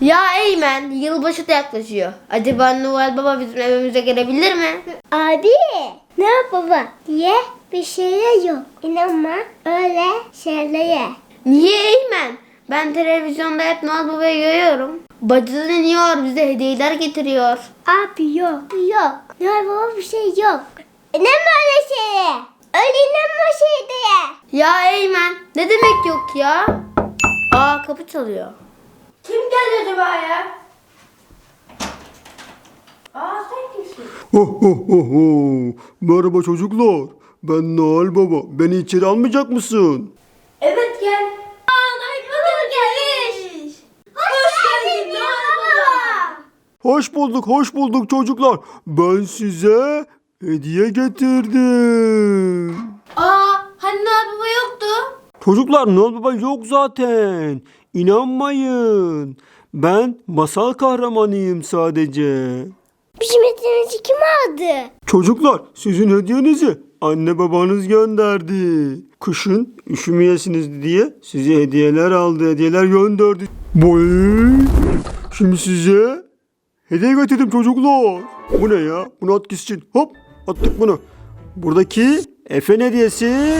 Ya Eymen yılbaşı da yaklaşıyor. Acaba Noel Baba bizim evimize gelebilir mi? Abi ne yap baba? Ye bir şeyler yok. İnanma öyle şeylere. Niye Eymen? Ben televizyonda hep Noel Baba'yı görüyorum. Bacısı iniyor bize hediyeler getiriyor. Abi yok. Yok. Ne yap baba bir şey yok. İnanma öyle şeye. Öyle inanma şey diye. Ya Eymen ne demek yok ya? Aa kapı çalıyor. Kim geldi acaba ya? Aa sen kimsin? Ho ho ho ho. Merhaba çocuklar. Ben Noel Baba. Beni içeri almayacak mısın? Evet gel. Aa Noel Baba gelmiş. Hoş, geldin Noel Baba. Hoş bulduk, hoş bulduk çocuklar. Ben size hediye getirdim. Aa hani Noel Baba yoktu? Çocuklar Noel Baba yok zaten. İnanmayın. Ben masal kahramanıyım sadece. Bizim etimizi kim aldı? Çocuklar sizin hediyenizi anne babanız gönderdi. Kışın üşümeyesiniz diye size hediyeler aldı, hediyeler gönderdi. Boy. Şimdi size hediye getirdim çocuklar. Bu ne ya? Bunu at gitsin. Hop attık bunu. Buradaki Efe'nin hediyesi.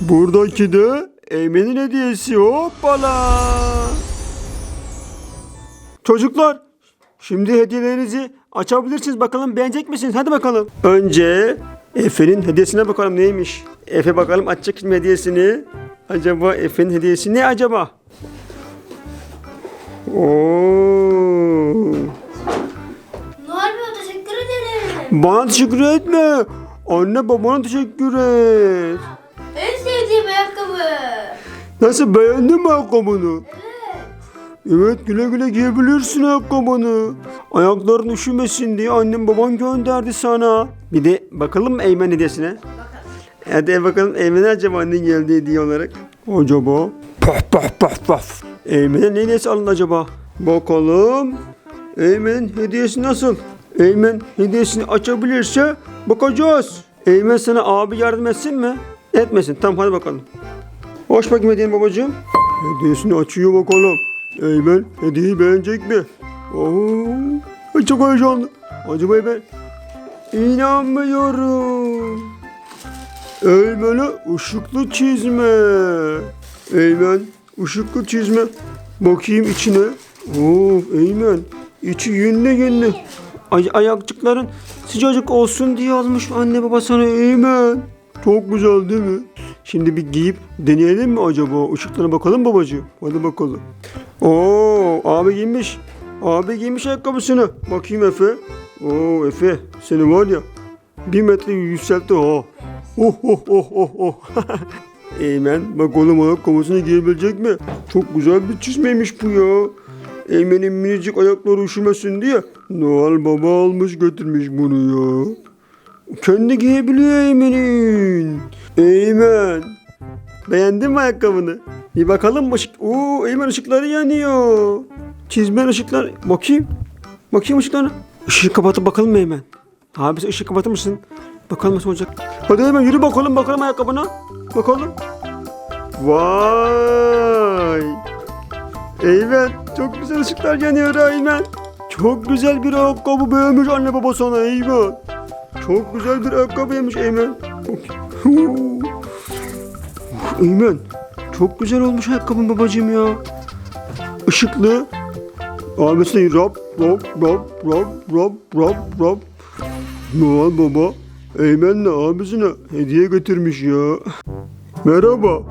Buradaki de Eymen'in hediyesi. Hoppala. Çocuklar Şimdi hediyelerinizi açabilirsiniz. Bakalım beğenecek misiniz? Hadi bakalım. Önce Efe'nin hediyesine bakalım neymiş. Efe bakalım açacak mı hediyesini? Acaba Efe'nin hediyesi ne acaba? Oo. Baba teşekkür ederim. Bana teşekkür etme. Anne babana teşekkür et. Nasıl beğendin mi ayakkabını? Evet güle güle giyebilirsin ayakkabını. Ayakların üşümesin diye annem baban gönderdi sana. Bir de bakalım Eymen hediyesine? Hadi bakalım Eymen'e acaba ne geldi hediye olarak? Acaba? Paf paf paf paf. Eymen'e ne hediyesi alın acaba? Bakalım. Eymen'in hediyesi nasıl? Eymen hediyesini açabilirse bakacağız. Eymen sana abi yardım etsin mi? Etmesin. Tamam hadi bakalım. Hoş bakayım babacığım. Hediyesini açıyor bakalım. Eymen hediyeyi beğenecek mi? Oo, çok heyecanlı. Acaba Eymen? İnanmıyorum. Eymen'e ışıklı çizme. Eymen ışıklı çizme. Bakayım içine. Oo Eymen içi yünlü yünlü. Ay ayakçıkların sıcacık olsun diye almış anne baba sana Eymen. Çok güzel değil mi? Şimdi bir giyip deneyelim mi acaba? Işıklarına bakalım babacığım. Hadi bakalım. Oo, abi giymiş. Abi giymiş ayakkabısını. Bakayım Efe. Oo Efe seni var ya bir metre yükseltti ha. Oh oh oh oh oh. Eymen bak oğlum ayakkabısını giyebilecek mi? Çok güzel bir çizmeymiş bu ya. Eymen'in minicik ayakları üşümesin diye Noel Baba almış götürmüş bunu ya. Kendi giyebiliyor Eymen'in. Eymen. Beğendin mi ayakkabını? Bir bakalım ışık? Oo Eymen ışıkları yanıyor. Çizmen ışıklar. Bakayım. Bakayım ışıklarına. Işığı kapatıp bakalım Eymen? Abi sen ışığı kapatır mısın? Bakalım nasıl olacak. Hadi Eymen yürü bakalım bakalım ayakkabına. Bakalım. Vay. Eymen çok güzel ışıklar yanıyor Eymen. Çok güzel bir ayakkabı beğenmiş anne baba sana Eymen. Çok güzel bir ayakkabıymış Eymen. Eymen çok güzel olmuş ayakkabın babacığım ya. Işıklı. Abisine rap rap rap rap rap rap rap. Noel baba Eymen'le abisine hediye getirmiş ya. Merhaba.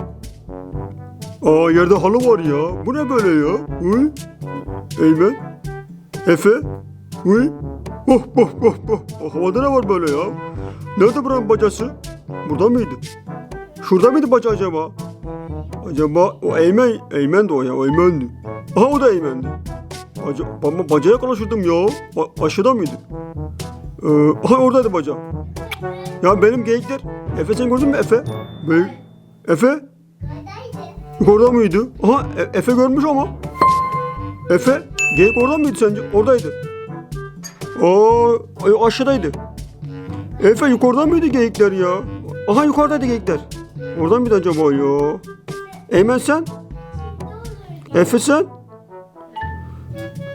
Aa yerde halı var ya. Bu ne böyle ya? Hı? Eymen. Efe. Hı? Oh oh oh oh. Havada ne var böyle ya? Nerede buranın bacası? Burada mıydı? Şurada mıydı baca acaba? Acaba o Eymen, Eymen de o ya, Eymen'di. Aha o da Eymen'di. Acaba, ama bacaya konuşurdum ya. Ba- aşağıda mıydı? Ee, aha oradaydı baca. Ya benim geyikler. Efe sen gördün mü Efe? Bey. Efe? Yukarıda mıydı? Aha E- Efe görmüş ama. Efe? Geyik orada mıydı sence? Oradaydı. Aa ay- aşağıdaydı. Efe yukarıda mıydı geyikler ya? Aha yukarıdaydı geyikler. Oradan mıydı acaba ya? Eymen sen? Efe sen?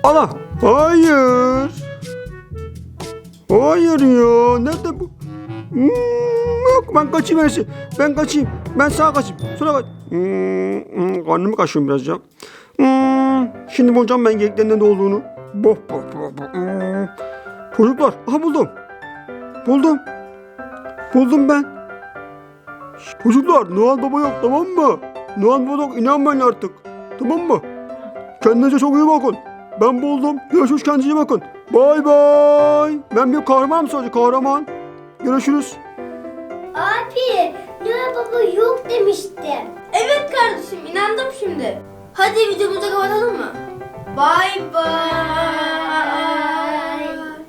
Ana. Hayır. Hayır ya. Nerede bu? Hmm, yok ben kaçayım öyleyse. Ben kaçayım. Ben sağa kaçayım. Sola kaç. Hmm, hmm, karnımı kaşıyorum biraz. Hmm, şimdi bulacağım ben geyiklerin ne olduğunu. Boh boh boh boh. Hmm. Çocuklar. Aha buldum. Buldum. Buldum ben. Çocuklar Noel Baba yok tamam mı? Noel Baba yok inanmayın artık. Tamam mı? Kendinize çok iyi bakın. Ben buldum. Görüşürüz kendinize iyi bakın. Bay bay. Ben bir kahraman sadece kahraman. Görüşürüz. Abi Noel Baba yok demişti. Evet kardeşim inandım şimdi. Hadi videomuzu kapatalım mı? Bye bye.